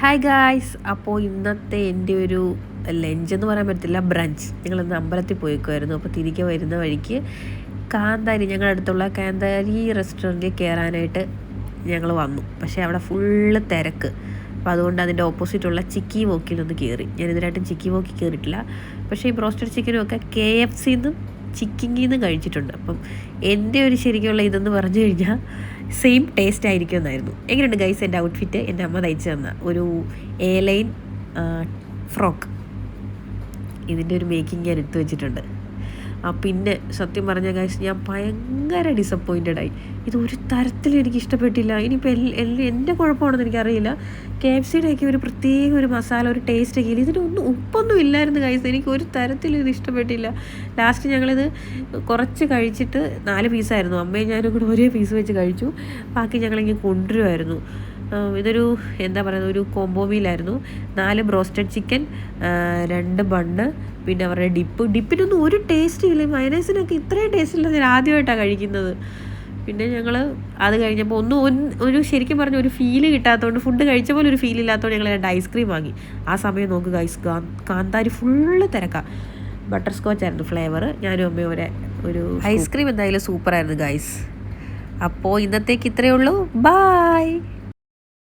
Hi guys അപ്പോൾ ഇന്നത്തെ എന്റെ ഒരു ലഞ്ച് എന്ന് പറയാൻ പറ്റത്തില്ല ബ്രഞ്ച് ഞങ്ങളിന്ന് അമ്പലത്തിൽ പോയിക്കുമായിരുന്നു അപ്പോൾ തിരികെ വരുന്ന വഴിക്ക് കാന്താരി ഞങ്ങളുടെ അടുത്തുള്ള കാന്താരി റെസ്റ്റോറന്റിൽ കയറാനായിട്ട് ഞങ്ങൾ വന്നു. പക്ഷേ അവിടെ ഫുള്ള് തിരക്ക്. അപ്പോൾ അതുകൊണ്ട് അതിന്റെ ഓപ്പോസിറ്റുള്ള ചിക്കി വോക്കിലൊന്ന് കയറി ഞാൻ ഇതിനായിട്ടും ചിക്കി വോക്കി കയറിയിട്ടില്ല പക്ഷേ ഈ ബ്രോസ്റ്റഡ് ചിക്കനും ഒക്കെ കെ എഫ് സിന്നും ചിക്കിങ്ങിൽ നിന്നും കഴിച്ചിട്ടുണ്ട്. അപ്പം എന്റെ ഒരു ശരിക്കുള്ള ഇതെന്ന് പറഞ്ഞു കഴിഞ്ഞാൽ സെയിം ടേസ്റ്റ് ആയിരിക്കും എന്നായിരുന്നു എങ്ങനെയുണ്ട് ഗൈസ് എന്റെ ഔട്ട്ഫിറ്റ് എന്റെ അമ്മ തയ്ച്ചു തന്ന ഒരു എ ലൈൻ ഫ്രോക്ക് ഇതിന്റെ ഒരു മേക്കിംഗ് ഞാൻ എടുത്തു വെച്ചിട്ടുണ്ട്. ആ പിന്നെ സത്യം പറഞ്ഞ ഗൈസ് ഞാൻ ഭയങ്കര ഡിസപ്പോയിന്റഡ് ആയി. ഇത് ഒരു തരത്തിലും എനിക്ക് ഇഷ്ടപ്പെട്ടില്ല. ഇനിയിപ്പോൾ എല്ലാ എന്റെ കുഴപ്പമാണെന്ന് എനിക്കറിയില്ല. കെ എഫ് സിയുടെ ഒക്കെ ഒരു പ്രത്യേക ഒരു മസാല ഒരു ടേസ്റ്റ് ഒക്കെ ഇല്ല. ഇതിനൊന്നും ഉപ്പൊന്നും ഇല്ലായിരുന്നു ഗൈസ് എനിക്ക് ഒരു തരത്തിലും ഇത് ഇഷ്ടപ്പെട്ടില്ല. ലാസ്റ്റ് ഞങ്ങളിത് കുറച്ച് കഴിച്ചിട്ട് നാല് പീസായിരുന്നു അമ്മയും ഞാനും കൂടെ ഒരേ പീസ് വെച്ച് കഴിച്ചു. ബാക്കി ഞങ്ങളിങ്ങനെ കൊണ്ടുവരുമായിരുന്നു ഇതൊരു എന്താ പറയുന്നത് ഒരു കോംബോ മീലായിരുന്നു നാല് ബ്രോസ്റ്റഡ് ചിക്കൻ രണ്ട് ബണ്ണ് പിന്നെ അവരുടെ ഡിപ്പ്. ഡിപ്പിനൊന്നും ഒരു ടേസ്റ്റ് ഇല്ല. മയനൈസിനൊക്കെ ഇത്രയും ടേസ്റ്റ് ഇല്ല ഞാൻ ആദ്യമായിട്ടാണ് കഴിക്കുന്നത്. പിന്നെ ഞങ്ങൾ അത് കഴിഞ്ഞപ്പോൾ ഒന്നും ഒരു ശരിക്കും പറഞ്ഞ ഒരു ഫീൽ കിട്ടാത്തതുകൊണ്ട് ഫുഡ് കഴിച്ച പോലെ ഒരു ഫീൽ ഇല്ലാത്തതുകൊണ്ട് ഞങ്ങൾ രണ്ട് ഐസ്ക്രീം വാങ്ങി. ആ സമയം നോക്ക് ഗൈസ് കാന്താരി ഫുള്ള് തിരക്കാം. ബട്ടർ സ്കോച്ച് ആയിരുന്നു ഫ്ലേവർ ഞാനും അമ്മയും ഒരു ഒരു ഐസ്ക്രീം എന്തായാലും സൂപ്പറായിരുന്നു ഗൈസ് അപ്പോൾ ഇന്നത്തേക്ക് ഇത്രയേ ഉള്ളൂ. ബായ്